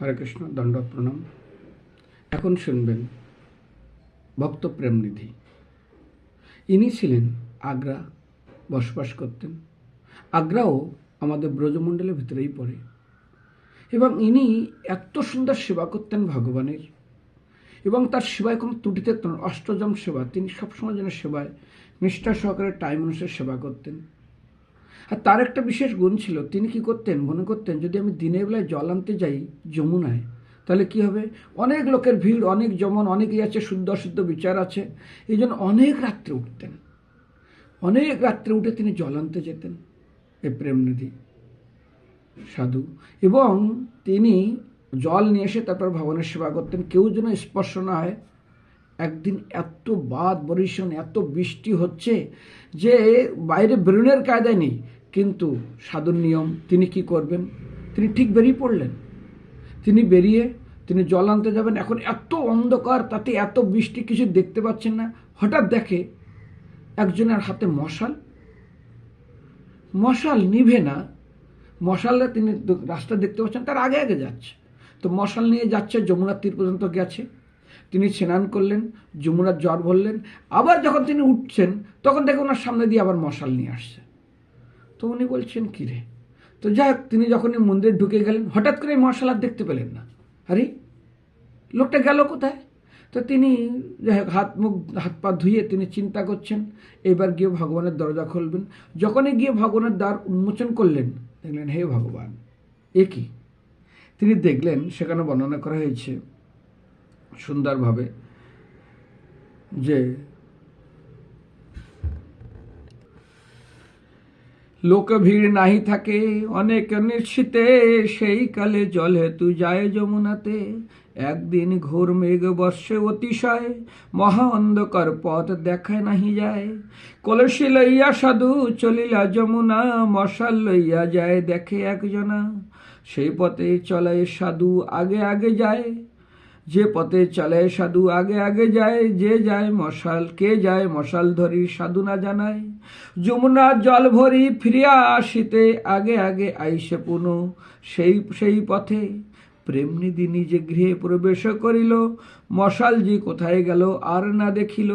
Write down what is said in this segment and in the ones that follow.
হরে কৃষ্ণ দণ্ডক প্রণাম এখন শুনবেন ভক্ত প্রেমনিধি ইনি ছিলেন আগ্রা বসবাস করতেন। আগ্রাও আমাদের ব্রজমণ্ডলের ভিতরেই পড়ে। এবং ইনি এত সুন্দর সেবা করতেন ভগবানের। এবং তার সেবায় কোনো ত্রুটি থাকত না। অষ্টজম সেবা। তিনি সবসময় যেন সেবায় নিষ্ঠা সহকারে টাইম অনুসারে সেবা করতেন। আর তার একটা বিশেষ গুণ ছিল, তিনি কি করতেন? মনে করতেন, যদি আমি দিনের বেলায় জল আনতে যাই যমুনায়, তাহলে কি হবে? অনেক লোকের ভিড়, অনেক যেমন, অনেকেই আছে, শুদ্ধ অশুদ্ধ বিচার আছে। এই জন্য অনেক রাত্রে উঠতেন। অনেক রাত্রে উঠে তিনি জল আনতে যেতেন এই প্রেমনিধি সাধু। এবং তিনি জল নিয়ে এসে তারপর ভগবানের সেবা করতেন। কেউ যেন স্পর্শ না হয় একদিন এত বাদ বরিশন এত বৃষ্টি হচ্ছে যে বাইরে বেরোনের কায়দায় নেই। কিন্তু সাধুর নিয়ম, তিনি কি করবেন? তিনি ঠিক বেরিয়ে পড়লেন। তিনি বেরিয়ে, তিনি জল আনতে যাবেন। এখন এত অন্ধকার, তাতে এত বৃষ্টি, কিছু দেখতে পাচ্ছেন না। হঠাৎ দেখে একজনের হাতে মশাল। মশাল নিভে না। মশালে তিনি রাস্তা দেখতে পাচ্ছেন, তার আগে আগে যাচ্ছে। তো মশাল নিয়ে যাচ্ছে যমুনার তীর পর্যন্ত গেছে। তিনি স্নান করলেন, যমুনার জ্বর ভরলেন। আবার যখন তিনি উঠছেন, তখন দেখে ওনার সামনে দিয়ে আবার মশাল নিয়ে আসছে। তো উনি বলছেন, কী রে? তো যাই তিনি যখন এই মন্দিরে ঢুকে গেলেন, হঠাৎ করে এই মশাল আর দেখতে পেলেন না। আরে, লোকটা গেল কোথায়? তো তিনি যাই হোক, হাত মুখ, হাত পা ধুয়ে তিনি চিন্তা করছেন। এবার গিয়ে ভগবানের দরজা খুলবেন। যখনই গিয়ে ভগবানের দ্বার উন্মোচন করলেন, দেখলেন, হে ভগবান, এ কি? তিনি দেখলেন, সেখানে বর্ণনা করা হয়েছে সুন্দরভাবে যে লোক ভিড় নাহি থাকে, অনেক নিশ্চিতে সেই কালে জলে তু যায় যমুনাতে। একদিন ঘোর মেঘ বর্ষে অতিশয়, মহা অন্ধকার পথ দেখায় নাহি যায়। কলসি লইয়া সাধু চলিলা যমুনা, মশাল লইয়া যায় দেখে একজনা। সেই পথে চলে সাধু আগে আগে যায়। যে পথে চলে সাধু আগে আগে যায়, যে যায় মশাল, কে যায় মশাল ধরি সাধু না জানায়। যমুনা জল ভরি ফিরিয়া আসিতে আগে আগে আইসে পুনঃ সেই সেই পথে। প্রেমনিধি নিজে গৃহে প্রবেশ করিল মশাল যে কোথায় গেল আর না দেখিল।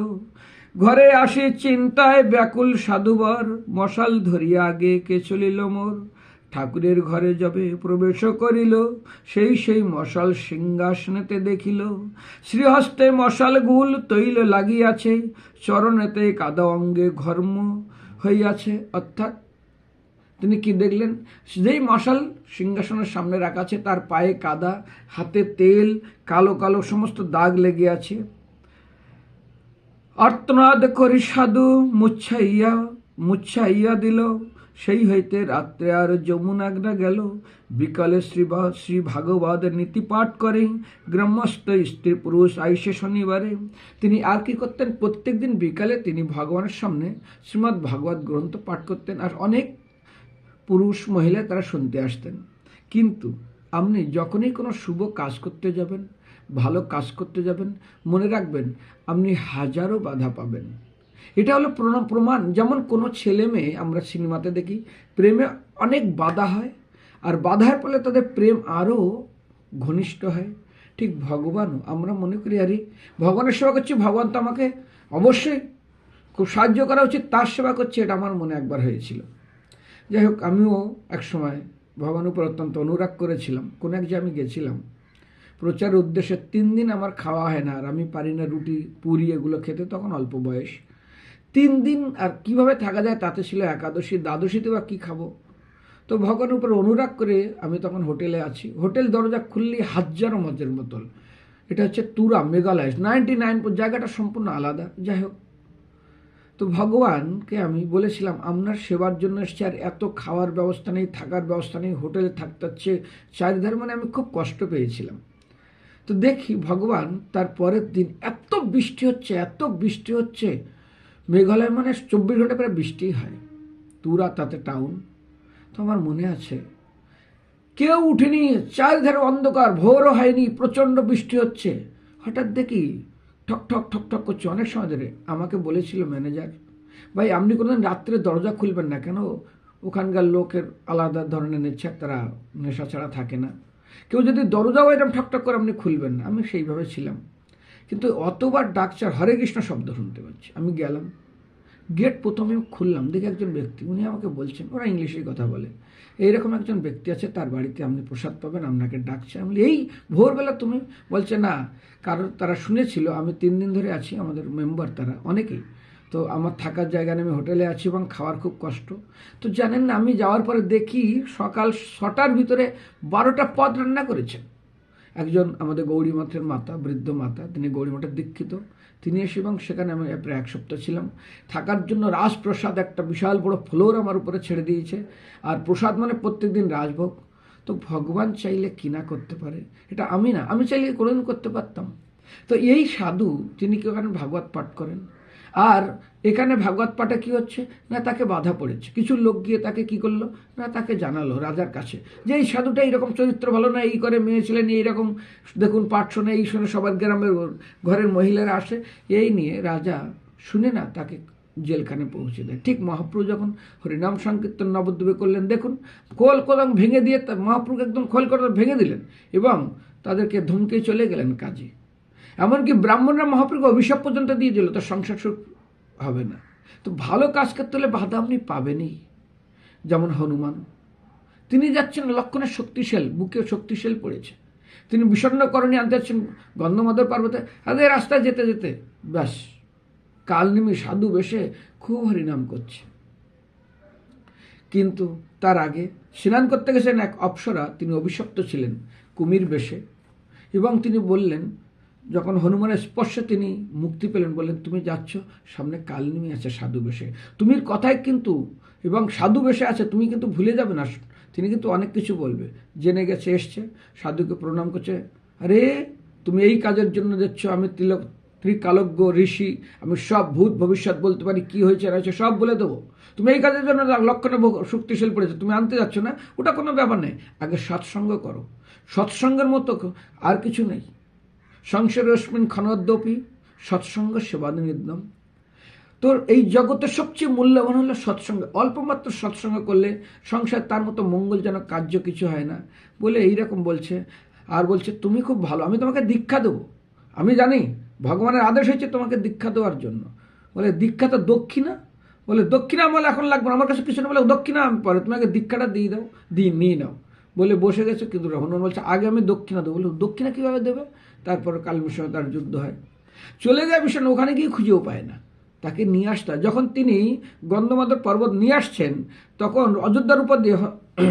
ঘরে আসি চিন্তায় ব্যাকুল সাধুবর, মশাল ধরিয়া আগে কে চলিল মোর। ঠাকুরের ঘরে যবে প্রবেশ করিল, সেই সেই মশাল সিংহাসনেতে দেখিল। শ্রীহস্তে মশাল গুল তৈল লাগিয়াছে, চরণেতে কাদা অঙ্গে ঘর্ম হইয়াছে। অর্থাৎ, তিনি কি দেখলেন? যেই মশাল সিংহাসনের সামনে রাখা আছে তার পায়ে কাদা, হাতে তেল, কালো কালো সমস্ত দাগ লেগে আছে আর্তনাদ করি সাধু মুচ্ছাইয়া মুচ্ছাইয়া দিল। সেই হইতে রাত্রে আর যমুনাগ্রা গেল। বিকালে শ্রী শ্রী ভাগবতের নীতি পাঠ করে। গ্রাম্যস্থ স্ত্রী পুরুষ আইসে শনিবারে। তিনি আর কি করতেন? প্রত্যেক দিন বিকালে তিনি ভগবানের সামনে শ্রীমদ্ ভাগবত গ্রন্থ পাঠ করতেন আর অনেক পুরুষ মহিলা তারা শুনতে আসতেন। কিন্তু আপনি যখনই কোনো শুভ কাজ করতে যাবেন, ভালো কাজ করতে যাবেন, মনে রাখবেন, আপনি হাজারো বাধা পাবেন। এটা হলো প্রমাণ। যেমন কোনো ছেলে মেয়ে আমরা সিনেমাতে দেখি, প্রেমে অনেক বাধা হয়, আর বাধার ফলে তাদের প্রেম আরও ঘনিষ্ঠ হয়। ঠিক ভগবানও, আমরা মনে করি, আরে ভগবানের সেবা করছি, ভগবান তো আমাকে অবশ্যই খুব সাহায্য করা উচিত, তার সেবা করছে, এটা আমার মনে একবার হয়েছিল। যাই হোক, আমিও এক সময় ভগবানের উপর অত্যন্ত অনুরাগ করেছিলাম। কোনো এক যে আমি গেছিলাম। প্রচার উদ্দেশ্যে তিন দিন আমার খাওয়া হয় না, আর আমি পারি না রুটি, পুরি, এগুলো খেতে, তখন অল্প বয়স। তিন দিন আর কীভাবে থাকা যায় তাতে ছিল একাদশী, দ্বাদশীতে বা কী খাব? তো ভগবানের উপর অনুরাগ করে আমি তখন হোটেলে আছি। হোটেল দরজা খুললেই হাজারো মজের বোতল। এটা হচ্ছে তুরা মেঘালয় নাইনটি নাইন জায়গাটা সম্পূর্ণ আলাদা। যাই হোক। তো ভগবানকে আমি বলেছিলাম, আপনার সেবার জন্য এসছি আর এত খাওয়ার ব্যবস্থা নেই, থাকার ব্যবস্থা নেই, হোটেলে থাকতে হচ্ছে। চারিধার মানে আমি খুব কষ্ট পেয়েছিলাম। তো দেখি ভগবান তার পরের দিন, এত বৃষ্টি হচ্ছে, এত বৃষ্টি হচ্ছে। মেঘালয় মানে চব্বিশ ঘণ্টা প্রায় বৃষ্টি হয়। তুরা তাতে টাউন তো আমার মনে আছে, কেউ উঠেনি, চারিধারে অন্ধকার, ভোরও হয়নি, প্রচণ্ড বৃষ্টি হচ্ছে। হঠাৎ দেখি ঠক ঠক ঠক ঠক করছে। অনেক সময় ধরে আমাকে বলেছিল ম্যানেজার ভাই, আপনি কোনোদিন রাত্রে দরজা খুলবেন না কেন? ওখানকার লোকের আলাদা ধরনের নেশা, তারা নেশা ছাড়া থাকে না। কেউ যদি দরজাও এরকম ঠকঠক করে আপনি খুলবেন না। আমি সেইভাবে ছিলাম। কিন্তু অতবার ডাকচার হরে কৃষ্ণ শব্দ শুনতে পাচ্ছি। আমি গেলাম। গেট প্রথমে খুললাম। দেখি একজন ব্যক্তি, উনি আমাকে বলছেন, ওরা ইংলিশেই কথা বলে। এইরকম একজন ব্যক্তি আছে, তার বাড়িতে আপনি প্রসাদ পাবেন, আপনাকে ডাকছে। আমি এই, ভোরবেলা তুমি? বলছে, না, কারণ তারা শুনেছিল, আমি তিন দিন ধরে আছি, আমাদের মেম্বার তারা, অনেকেই। তো আমার থাকার জায়গা আমি হোটেলে আছি এবং খাওয়ার খুব কষ্ট। তো জানেন না, আমি যাওয়ার পরে দেখি সকাল ছটার ভিতরে বারোটা পদ রান্না করেছেন একজন আমাদের গৌরী মঠের মাতা, বৃদ্ধ মাতা, তিনি গৌরী মঠের দীক্ষিত। তিনি এসে এবং সেখানে আমি প্রায় এক সপ্তাহ ছিলাম। থাকার জন্য রাজপ্রসাদ একটা বিশাল বড় ফ্লোর আমার উপরে ছেড়ে দিয়েছে। আর প্রসাদ মানে প্রত্যেক দিন রাজভোগ। তো ভগবান চাইলে কি না করতে পারে? এটা আমি না, আমি চাইলে কোনোদিন করতে পারতাম। তো এই সাধু, তিনি কি ওখানে ভাগবত পাঠ করেন? আর এখানে ভাগবত পাঠে কি হচ্ছে? না, তাকে বাধা পড়েছে। কিছু লোক গিয়ে তাকে কি করল? না, তাকে জানালো রাজার কাছে যে, এই সাধুটা এইরকম চরিত্র ভালো না, এই করে মেয়ে ছিলেন এইরকম, দেখুন, পাঠ শোনে, এই শোনে, সবার গ্রামের ঘরের মহিলারা আসে। এই নিয়ে রাজা শুনে না, তাকে জেলখানে পৌঁছে দেয় ঠিক মহাপ্রভু যখন হরিনাম সংকীর্তন নবদ্বীপে করলেন, দেখুন, কোল কোলং ভেঙে দিয়ে মহাপ্রভু একদম খোল করে ভেঙে দিলেন এবং তাদেরকে ধমকে চলে গেলেন কাজে। এমনকি ব্রাহ্মণরা মহাপ্রভুকে অভিশাপ পর্যন্ত দিয়ে দিল তো সংসার সুখ হবে না। তো ভালো কাজ করতে হলে বাধা আপনি পাবেনই। যেমন হনুমান। তিনি যাচ্ছেন লক্ষণের শক্তিশাল, বুকে শক্তিশাল পড়েছে। তিনি বিষণ্ণকরণী আনতে যাচ্ছেন গন্ধমাদর পার্বতে। তাদের রাস্তায় যেতে যেতে, ব্যাস কাল কালনিমি সাধু বেশে খুব হরিনাম করছে। কিন্তু তার আগে স্নান করতে গেছেন এক অপ্সরা, তিনি অভিশপ্ত ছিলেন কুমির বেশে। এবং তিনি বললেন যখন হনুমানের স্পর্শে তিনি মুক্তি পেলেন, বললেন, তুমি যাচ্ছ, সামনে কালনিমি আছে, সাধু বেশে। তুমির কথায় কিন্তু, এবং সাধু বেশে আছে, তুমি কিন্তু ভুলে যাবে না। তিনি কিন্তু অনেক কিছু বলবে। জেনে গেছে, এসছে, সাধুকে প্রণাম করছে। আরে, তুমি এই কাজের জন্য যাচ্ছ, আমি তিলক, ত্রিকালজ্ঞ ঋষি, আমি সব ভূত ভবিষ্যৎ বলতে পারি, কি হয়েছে, না হয়েছে, সব বলে দেবো। তুমি এই কাজের জন্য লক্ষণে শক্তিশালী পড়েছে, তুমি আনতে যাচ্ছ না? ওটা কোনো ব্যাপার নেই আগে সৎসঙ্গ করো। সৎসঙ্গের মতো আর কিছু নেই। সংসার রশ্মিন খনদ্যপি, সৎসঙ্গ সেবাদি নিদ্যম। তোর এই জগতের সবচেয়ে মূল্যবান হলো সৎসঙ্গ। অল্প মাত্র সৎসঙ্গ করলে সংসার তার মতো মঙ্গলজনক কার্য কিছু হয় না বলে এইরকম বলছে। আর বলছে, তুমি খুব ভালো, আমি তোমাকে দীক্ষা দেবো। আমি জানি ভগবানের আদেশ হয়েছে তোমাকে দীক্ষা দেওয়ার জন্য। বলে, দীক্ষা তো দক্ষিণা? বলে দক্ষিণা বলে এখন লাগবে আমার কাছে কিছু না বলে দক্ষিণা আমি পরে তোমাকে দীক্ষাটা দিয়ে দাও দিয়ে নিয়ে নাও। বলে বসে গেছে, কিন্তু হনুমান বলছে, আগে আমি দক্ষিণা দেবো। বলে, দক্ষিণা কীভাবে দেবে? তারপর কালমির সঙ্গে তার যুদ্ধ হয়। চলে যায় ভীষণ ওখানে গিয়ে খুঁজেও পায় না। তাকে নিয়ে আসতে যখন তিনি গন্ধমাদর পর্বত নিয়ে আসছেন, তখন অযোধ্যার উপর দিয়ে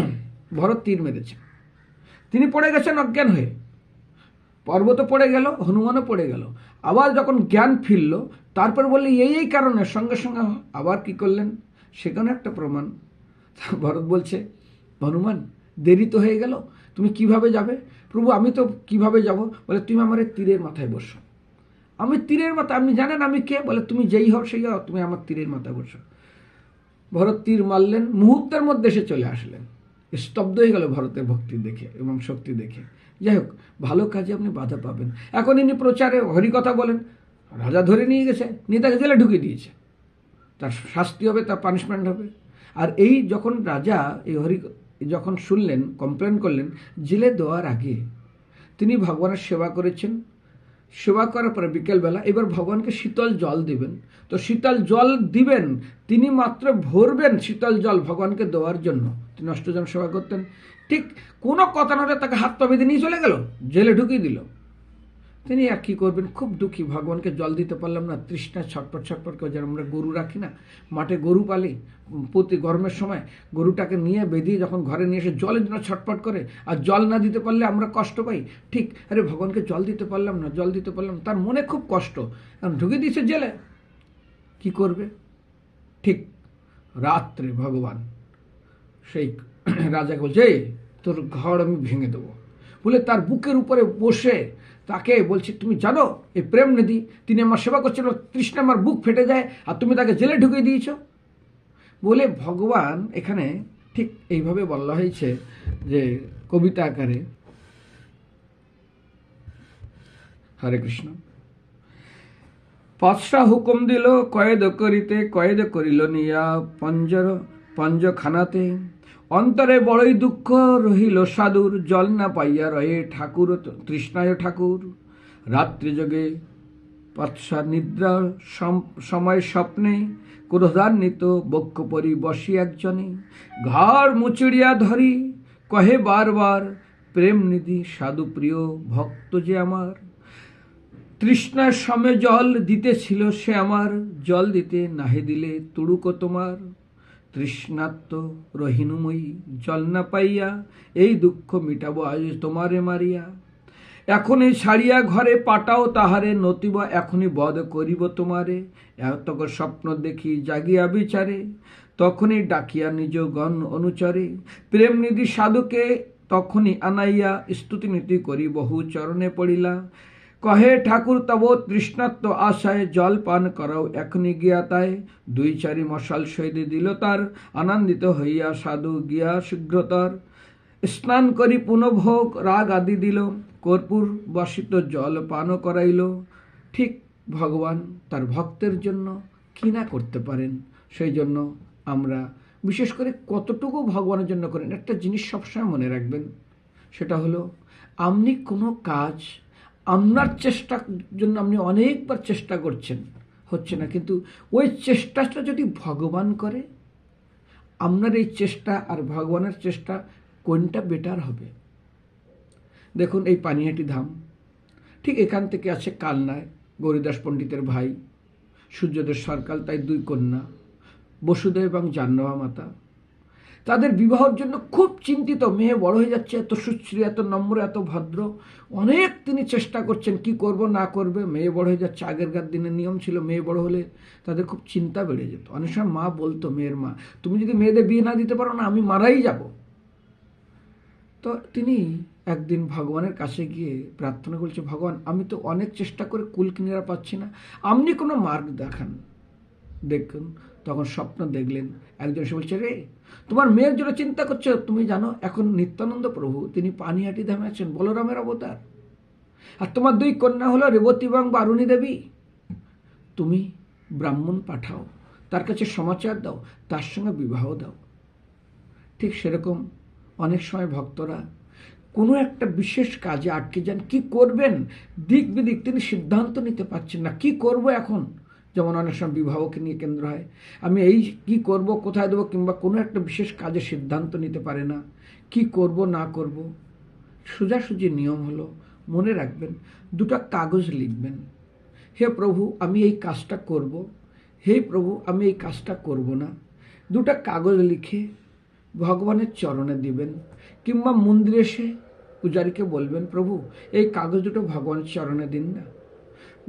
ভরত তীর মেরেছে। তিনি পড়ে গেছেন অজ্ঞান হয়ে। পর্বতও পড়ে গেল, হনুমানও পড়ে গেল। আবার যখন জ্ঞান ফিরল, তারপর বললে, এই এই কারণে, সঙ্গে সঙ্গে আবার কি করলেন? সেখানে একটা প্রমাণ। ভরত বলছে, হনুমান দেরি তো হয়ে গেল, তুমি কীভাবে যাবে? প্রভু, আমি তো কীভাবে যাব? বলে, তুমি আমার তীরের মাথায় বসো। আমি তীরের মাথায় আপনি জানেন আমি কে? বলে, তুমি যেই হও সেই হও, তুমি আমার তীরের মাথায় বসো। ভরত তীর মারলেন, মুহূর্তের মধ্যে এসে চলে আসলেন। স্তব্ধ হয়ে গেল ভরতের ভক্তি দেখে এবং শক্তি দেখে। যাই হোক, ভালো কাজে আপনি বাধা পাবেন। এখন ইনি প্রচারে হরিকথা বলেন, রাজা ধরে নিয়ে গেছে, নিয়ে তাকে জেলে ঢুকিয়ে দিয়েছে। তার শাস্তি হবে, তার পানিশমেন্ট হবে। আর এই যখন রাজা এই হরি যখন শুনলেন কমপ্লেন করলেন, জেলে দেওয়ার আগে তিনি ভগবানের সেবা করেছেন। সেবা করার পরে বিকেলবেলা এবার ভগবানকে শীতল জল দিবেন। তো শীতল জল দিবেন, তিনি মাত্র ভরবেন শীতল জল ভগবানকে দেওয়ার জন্য। তিনি অষ্টজন সেবা করতেন। ঠিক কোনো কথা নয় তাকে হাত পা বেঁধে নিয়ে চলে গেল, জেলে ঢুকিয়ে দিল। তিনি আর কী করবেন? খুব দুঃখী। ভগবানকে জল দিতে পারলাম না, তৃষ্ণা ছটপট ছটপট করে যেন আমরা গরু রাখি না। মাঠে গরু পালি, প্রতি গরমের সময় গরুটাকে নিয়ে বেঁধিয়ে যখন ঘরে নিয়ে এসে জলের জন্য ছটপট করে, আর জল না দিতে পারলে আমরা কষ্ট পাই। ঠিক, আরে ভগবানকে জল দিতে পারলাম না, জল দিতে পারলাম তার মনে খুব কষ্ট। কারণ ঢুকে দিয়েছে জেলে। কি করবে? ঠিক, রাত্রে ভগবান সেই রাজাকে বলছে তোর ঘর আমি ভেঙে দেবো। বলে তার বুকের উপরে বসে তাকে বলছে, তুমি জানো, এই প্রেম নদী তিনি আমার সেবা করছিল তৃষ্ণা আমার বুক ফেটে যায়, আর তুমি তাকে জেলে ঢুকিয়ে দিয়েছ? বলে ভগবান এখানে ঠিক এইভাবে বলা হয়েছে যে কবিতা আকারে, হরে কৃষ্ণ, পাঁচটা হুকুম দিল, কয়েদ করিতে, কয়েদ করিল নিয়া, পঞ্জর, পঞ্জখানাতে অন্তরে বড়ই দুঃখ রহিল সাধুর, জল না পাইয়া রয়ে ঠাকুর, তৃষ্ণায় ঠাকুর। রাত্রি যোগে পৎসা নিদ্রা, সম- সময় স্বপ্নে ক্রোধান্বিত বক্ষ পরি বসি একজনে। ঘর মুচড়িয়া ধরি, কহে বারবার, প্রেম নিধি সাধু প্রিয় ভক্ত যে আমার। তৃষ্ণার সমে জল দিতেছিল সে আমার, জল দিতে নাহে দিলে তুড়ুকো তোমার। তৃষ্ণাত্ম রহিনুময়ী, জল না পাইয়া এই দুঃখ মিটাবো আজ তোমারে মারিয়া। এখনই ছাড়িয়া ঘরে পাটাও তাহারে, নতিব এখনই বধ করিব তোমারে। এত স্বপ্ন দেখি জাগিয়া বিচারে, তখনই ডাকিয়া নিজ গণ অনুচরে। প্রেম নিধি সাধুকে তখনই আনাইয়া স্তুতি নীতি করি বহু চরণে পড়িলা। কহে ঠাকুর, তব তৃষ্ণাত্ম আশায় জল পান করাও এখনই গিয়া তাই দুই চারি মশাল সৈদি দিল তার, আনন্দিত হইয়া সাধু গিয়া শীঘ্রতর। স্নান করি পুনঃভোগ, রাগ আদি দিল, কর্পূর বসিত জল পান করাইল। ঠিক ভগবান তার ভক্তের জন্য কি না করতে পারেন, সেই জন্য আমরা বিশেষ করে কতটুকু ভগবানের জন্য করেন, একটা জিনিস সবসময় মনে রাখবেন। সেটা হলো, আপনি কোনো কাজ আপনার চেষ্টার জন্য আপনি অনেকবার চেষ্টা করছেন, হচ্ছে না, কিন্তু ওই চেষ্টাটা যদি ভগবান করে, আপনার এই চেষ্টা আর ভগবানের চেষ্টা কোনটা বেটার হবে? দেখুন, এই পানিহাটি ধাম, ঠিক এখান থেকে আছে কালনায়, গৌরীদাস পণ্ডিতের ভাই সূর্যদেব সরকার তাই দুই কন্যা, বসুদেব এবং জাহ্নবা মাতা। তাদের বিবাহর জন্য খুব চিন্তিত। মেয়ে বড় হয়ে যাচ্ছে, এত সুশ্রী, এত নম্র, এত ভদ্র। অনেক তিনি চেষ্টা করছেন কি করব, না করবে। মেয়ে বড় হয়ে যাচ্ছে আগেরকার দিনের নিয়ম ছিল, মেয়ে বড় হলে তাদের খুব চিন্তা বেড়ে যেত। অনেক সময় মা বলতো মেয়ের মা, তুমি যদি মেয়েদের বিয়ে না দিতে পারো না, আমি মারাই যাব। তো তিনি একদিন ভগবানের কাছে গিয়ে প্রার্থনা করছে, ভগবান, আমি তো অনেক চেষ্টা করে কুল কিনারা পাচ্ছি না। আপনি কোনো মার্গ দেখান। দেখুন তখন স্বপ্ন দেখলেন। একজন এসে বলছে, রে, তোমার মেয়ের জন্য চিন্তা করছ? তুমি জানো, এখন নিত্যানন্দ প্রভু, তিনি পানিহাটি ধামে আছেন, বলরামের অবতার। আর তোমার দুই কন্যা হলো রেবতী এবং বারুণী দেবী। তুমি ব্রাহ্মণ পাঠাও, তার কাছে সমাচার দাও, তার সঙ্গে বিবাহ দাও। ঠিক সেরকম অনেক সময় ভক্তরা কোনো একটা বিশেষ কাজে আটকে যান, কি করবেন? দিক বিদিক তিনি সিদ্ধান্ত নিতে পারছেন না, কি করব এখন? যেমন অনেক সময় বিবাহকে নিয়ে কেন্দ্র হয়। আমি এই কি করব, কোথায় দেবো কিংবা কোনো একটা বিশেষ কাজে সিদ্ধান্ত নিতে পারে না। কি করব, না করব? সোজাসুজি নিয়ম হলো, মনে রাখবেন, দুটো কাগজ লিখবেন। হে প্রভু, আমি এই কাজটা করব। হে প্রভু, আমি এই কাজটা করব না। দুটো কাগজ লিখে ভগবানের চরণে দিবেন কিংবা মন্দিরে এসে পূজারীকে বলবেন, প্রভু, এই কাগজ দুটো ভগবানের চরণে দিন না।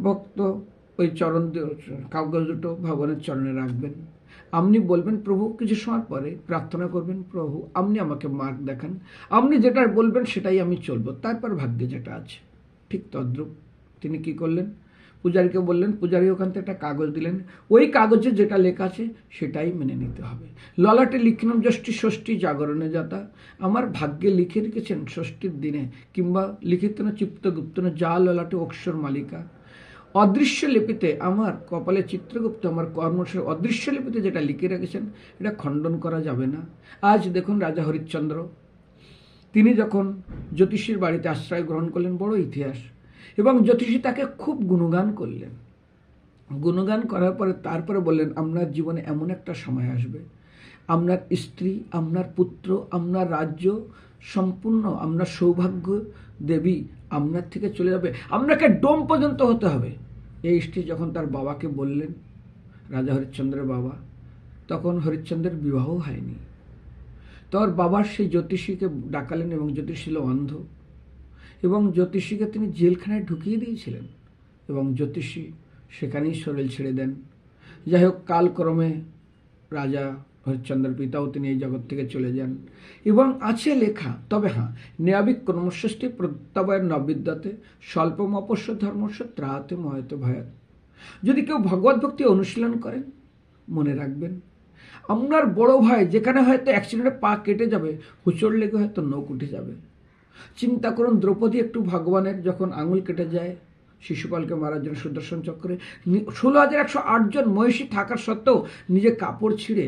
ভক্ত ওই চরণ কাগজ দুটো ভগবানের চরণে রাখবেন। আপনি বলবেন, প্রভু, কিছু সময় পরে প্রার্থনা করবেন, প্রভু, আপনি আমাকে মার্গ দেখান। আপনি যেটা বলবেন, সেটাই আমি চলবো। তারপর ভাগ্যে যেটা আছে, ঠিক তদ্রূপ। তিনি কি করলেন? পূজারীকে বললেন, পূজারী, ওখান থেকে একটা কাগজ দিলেন। ওই কাগজে যেটা লেখা আছে, সেটাই মেনে নিতে হবে। ললাটে লিখলাম ষষ্ঠী ষষ্ঠী জাগরণে যাতা। আমার ভাগ্যে লিখে রেখেছেন ষষ্ঠীর দিনে, কিংবা লিখিত না চিপ্তগুপ্ত না, যা ললাটে অক্ষর মালিকা। অদৃশ্য লিপিতে আমার কপালে চিত্রগুপ্ত, আমার কর্মশয় অদৃশ্য লিপিতে যেটা লিখে রেখেছেন, এটা খণ্ডন করা যাবে না। আজ দেখুন রাজা হরিশ্চন্দ্র। তিনি যখন জ্যোতিষীর বাড়িতে আশ্রয় গ্রহণ করলেন, বড় ইতিহাস, এবং জ্যোতিষী তাকে খুব গুণগান করলেন। গুণগান করার পরে তারপরে বললেন, আপনার জীবনে এমন একটা সময় আসবে। আপনার স্ত্রী, আপনার পুত্র, আপনার রাজ্য সম্পূর্ণ, আপনার সৌভাগ্য দেবী আপনার থেকে চলে যাবে। আপনাকে ডোম পর্যন্ত হতে হবে। এই স্ত্রী যখন তার বাবাকে বললেন, রাজা হরিশ্চন্দ্রের বাবা, তখন হরিশ্চন্দ্রের বিবাহ হয়নি। তোর বাবার সেই জ্যোতিষীকে ডাকালেন এবং জ্যোতিষী ছিল অন্ধ। এবং জ্যোতিষীকে তিনি জেলখানায় ঢুকিয়ে দিয়েছিলেন এবং জ্যোতিষী সেখানেই শরীর ছেড়ে দেন। যাই হোক, কালক্রমে রাজা হরিশ্চন্দ্রের পিতাও তিনি এই জগৎ থেকে চলে যান। এবং আছে লেখা, তবে হ্যাঁ ন্যাবিক ক্রমষষ্ঠী প্রত্যাবয়ের নবিদ্যাতে স্বল্পম অপস্য ধর্মস্য ত্রাহতে ময়তে ভয়াত। যদি কেউ ভগবত ভক্তি অনুশীলন করেন, মনে রাখবেন, আপনার বড় ভাই যেখানে হয়তো অ্যাক্সিডেন্টে পা কেটে যাবে, হুচড় লেগে হয়তো নখ উঠে যাবে। চিন্তা করুন, দ্রৌপদী একটু ভগবানের যখন আঙুল কেটে যায়, শিশুপালকে মারার জন্য সুদর্শন চক্রে ষোলো হাজার একশো আটজন মহিষী থাকার সত্ত্বেও নিজে কাপড় ছিঁড়ে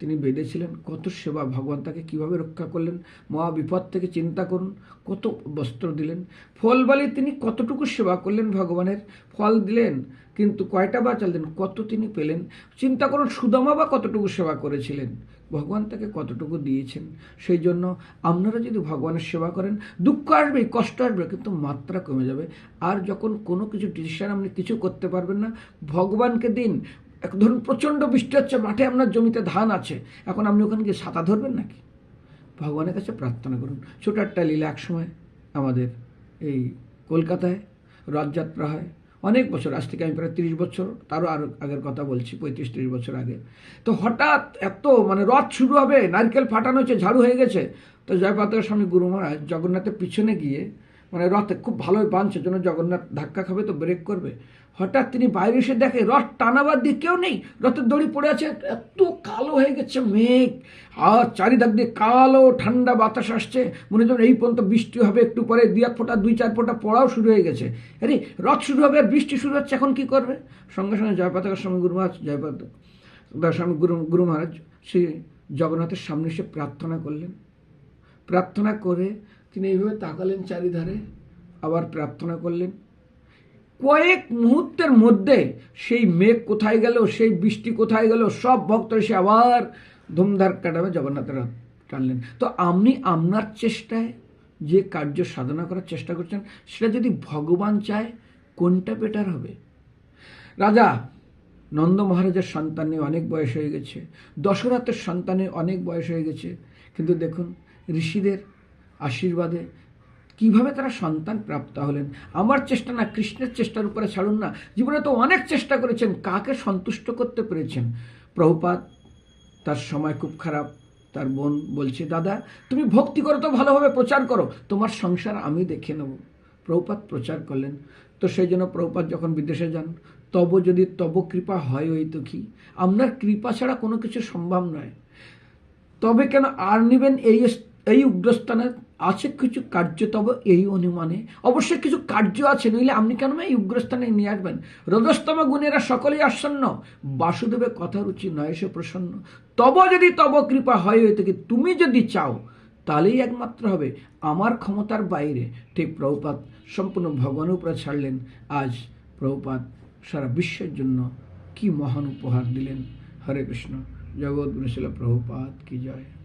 তিনি বেঁধেছিলেন, কত সেবা ভগবান তাকে কীভাবে রক্ষা করলেন মহা বিপদ থেকে চিন্তা করুন, কত বস্ত্র দিলেন, ফল বলে তিনি কতটুকু সেবা করলেন ভগবানের, ফল দিলেন, কিন্তু কয়টা বাঁচাল দেন কত তিনি পেলেন, চিন্তা করুন সুদামা বা কতটুকু সেবা করেছিলেন, ভগবান তাকে কতটুকু দিয়েছেন, সেই জন্য আপনারা যদি ভগবানের সেবা করেন, দুঃখ আসবে, কষ্ট আসবে, কিন্তু মাত্রা কমে যাবে, আর যখন কোনো কিছু ডিসিশান আপনি কিছু করতে পারবেন না, ভগবানকে দিন এক ধরুন প্রচণ্ড বৃষ্টি হচ্ছে, মাঠে আপনার জমিতে ধান আছে, এখন আপনি ওখানে গিয়ে ছাতা ধরবেন নাকি? ভগবানের কাছে প্রার্থনা করুন। ছোটো একটা লীলা একসময় আমাদের এই কলকাতায়, রথযাত্রা হয়, অনেক বছর, আজ থেকে আমি প্রায় তিরিশ বছর, তারও আরও আগের কথা বলছি, পঁয়ত্রিশ, তিরিশ বছর আগে। তো হঠাৎ এত মানে রথ শুরু হবে, নারকেল ফাটানো হচ্ছে, ঝাড়ু হয়ে গেছে, তো জয়পাতের স্বামী গুরু মহারাজ জগন্নাথের পিছনে গিয়ে মানে রথে খুব ভালোই বাঁধছে জন্য জগন্নাথ ধাক্কা খাবে তো ব্রেক করবে। হঠাৎ তিনি বাইরে এসে দেখে, রথ টানাবার দিয়ে কেউ নেই। রথের দড়ি পড়ে আছে, এত কালো হয়ে গেছে মেঘ। আর চারিধার দিয়ে কালো ঠান্ডা বাতাস আসছে। মনে যেন এই পর্যন্ত বৃষ্টি হবে, একটু পরে দুই এক ফোঁটা, দুই চার ফোঁটা পড়াও শুরু হয়ে গেছে। আরে, রথ শুরু হবে আর বৃষ্টি শুরু হচ্ছে, এখন কি করবে? সঙ্গে সঙ্গে জয়পাতাকার স্বামী গুরু মহারাজ জয়পাত স্বামী গুরু গুরু মহারাজ শ্রী জগন্নাথের সামনে এসে প্রার্থনা করলেন। প্রার্থনা করে তিনি এইভাবে তাকালেন চারিধারে, আবার প্রার্থনা করলেন। কয়েক মুহূর্তের মধ্যে সেই মেঘ কোথায় গেল, সেই বৃষ্টি কোথায় গেল, সব ভক্ত এসে আবার ধুমধার কাটাবে জগন্নাথের টানলেন। তো আপনি আপনার চেষ্টায় যে কার্য সাধনা করার চেষ্টা করছেন, সেটা যদি ভগবান চায়, কোনটা বেটার হবে? রাজা, নন্দ মহারাজের সন্তানের অনেক বয়স হয়ে গেছে, দশরথের সন্তানে অনেক বয়স হয়ে গেছে। কিন্তু দেখুন, ঋষিদের আশীর্বাদে কীভাবে তারা সন্তান প্রাপ্ত হলেন? আমার চেষ্টা না, কৃষ্ণের চেষ্টার উপরে ছাড়ুন না। জীবনে তো অনেক চেষ্টা করেছেন, কাকে সন্তুষ্ট করতে পেরেছেন? প্রভুপাত তার সময় খুব খারাপ। তার বোন বলছে, দাদা, তুমি ভক্তি করো তো ভালোভাবে, প্রচার করো। তোমার সংসার আমি দেখে নেব। প্রভুপাত প্রচার করলেন। তো সেই জন্য প্রভুপাত যখন বিদেশে যান, তব যদি তব কৃপা হয় ওই তো কি আপনার কৃপা ছাড়া কোনো কিছু সম্ভব নয়। তবে কেন আর নিবেন এই এই উগ্রস্থানে? আছে কিছু কার্য তবে এই অনুমানে। অবশ্যই কিছু কার্য আছে, নইলে আপনি কেন এই উগ্রস্থানে নিয়ে আসবেন? রজস্তম গুণেরা সকলেই আসন্ন। বাসুদেবের কথা রুচি নয়, সে প্রসন্ন। তব যদি তব কৃপা হয় হয়ে থেকে তুমি যদি চাও, তাহলেই একমাত্র হবে। আমার ক্ষমতার বাইরে। ঠিক প্রভুপাত সম্পূর্ণ ভগবান উপরে ছাড়লেন। আজ প্রভুপাত সারা বিশ্বের জন্য কি মহান উপহার দিলেন। হরে কৃষ্ণ। জগৎ শিল প্রভুপাত কি জয়।